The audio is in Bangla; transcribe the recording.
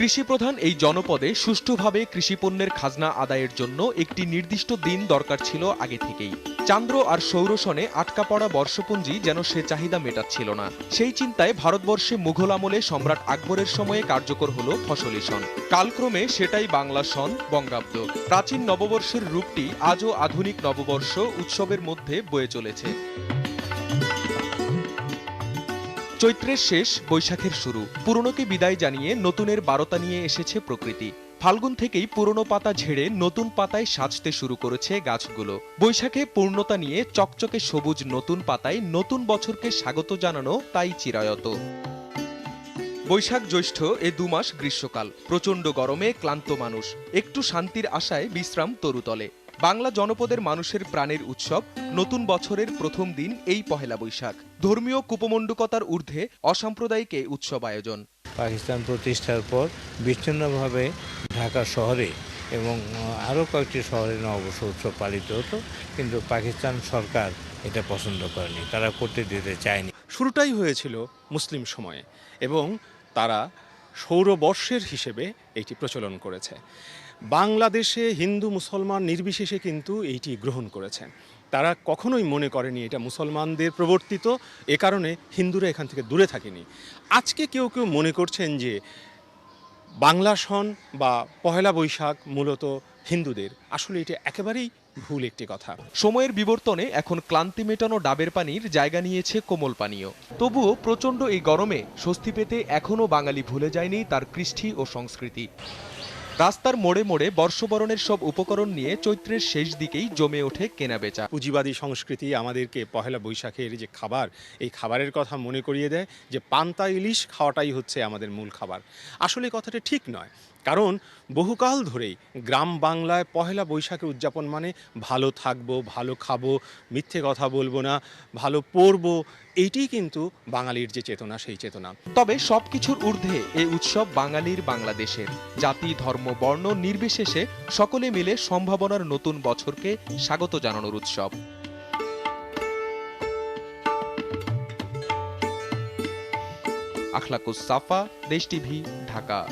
কৃষিপ্রধান এই জনপদে সুষ্ঠুভাবে কৃষিপণ্যের খাজনা আদায়ের জন্য একটি নির্দিষ্ট দিন দরকার ছিল আগে থেকেই। চান্দ্র আর সৌরসনে আটকা পড়া বর্ষপুঞ্জি যেন সে চাহিদা মেটাচ্ছিল না। সেই চিন্তায় ভারতবর্ষে মুঘল আমলে সম্রাট আকবরের সময়ে কার্যকর হল ফসলি সন। কালক্রমে সেটাই বাংলা সন, বঙ্গাব্দ। প্রাচীন নববর্ষের রূপটি আজও আধুনিক নববর্ষ উৎসবের মধ্যে বয়ে চলেছে। চৈত্রের শেষ বৈশাখের শুরু। পুরনোকে বিদায় জানিয়ে নতুনের বারতা নিয়ে এসেছে প্রকৃতি। ফাল্গুন থেকেই পুরনো পাতা ঝেড়ে নতুন পাতায় সাজতে শুরু করেছে গাছগুলো। বৈশাখে পূর্ণতা নিয়ে চকচকে সবুজ নতুন পাতায় নতুন বছরকে স্বাগত জানানো তাই চিরায়ত। বৈশাখ জ্যৈষ্ঠ এ দুমাস গ্রীষ্মকাল। প্রচণ্ড গরমে ক্লান্ত মানুষ। একটু শান্তির আশায় বিশ্রাম তরুতলে। বাংলা জনপদের মানুষের প্রাণের উৎসব নতুন বছরের প্রথম দিন এই পহেলা বৈশাখ। ধর্মীয় কুপমণ্ডুকতার ঊর্ধ্বে অসাম্প্রদায়িক এ উৎসব আয়োজন। পাকিস্তান প্রতিষ্ঠার পর বিচ্ছিন্নভাবে ঢাকা শহরে এবং আরও কয়েকটি শহরে নববর্ষ উৎসব পালিত হতো কিন্তু পাকিস্তান সরকার এটা পছন্দ করেনি তারা করতে দিতে চায়নি। শুরুটাই হয়েছিল মুসলিম সময়ে এবং তারা সৌরবর্ষের হিসেবে এটি প্রচলন করেছে। বাংলাদেশে হিন্দু মুসলমান নির্বিশেষে কিন্তু এইটি গ্রহণ করেছে। তারা কখনোই মনে করেনি এটা মুসলমানদের প্রবর্তিত, এ কারণে হিন্দুরা এখান থেকে দূরে থাকেনি। আজকে কেউ কেউ মনে করছেন যে বাংলা সন বা পহেলা বৈশাখ মূলত হিন্দুদের। আসলে এটা একেবারেই ভুল একটি কথা। সময়ের বিবর্তনে এখন ক্লান্তি মেটানো ডাবের পানির জায়গা নিয়েছে কোমল পানীয়। তবুও প্রচণ্ড এই গরমে স্বস্তি পেতে এখনও বাঙালি ভুলে যায়নি তার কৃষ্টি ও সংস্কৃতি। রাস্তার মোড়ে মোড়ে বর্ষবরণের সব উপকরণ নিয়ে চৈত্রের শেষ দিকেই জমে ওঠে কেনাবেচা। পুঁজিবাদী সংস্কৃতি আমাদেরকে পহেলা বৈশাখের যে খাবার, এই খাবারের কথা মনে করিয়ে দেয় যে, পান্তা ইলিশ খাওয়াটাই হচ্ছে আমাদের মূল খাবার। আসলে কথাটা ঠিক নয়। কারণ বহুকাল ধরেই গ্রাম বাংলায় পহেলা বৈশাখের উদযাপন মানে ভালো থাকব, ভালো খাব, মিথ্যে কথা বলব না, ভালো পরবো এইটি কিন্তু বাঙালির যে চেতনা, সেই চেতনা। তবে সব কিছুর ঊর্ধ্বে এই উৎসব বাঙালির বাংলাদেশের। জাতি, ধর্ম, বর্ণ নির্বিশেষে সকলে মিলে সম্ভাবনার নতুন বছরকে স্বাগত জানানোর উৎসব। আখলাকুস সাফা, দেশ টিভি, ঢাকা।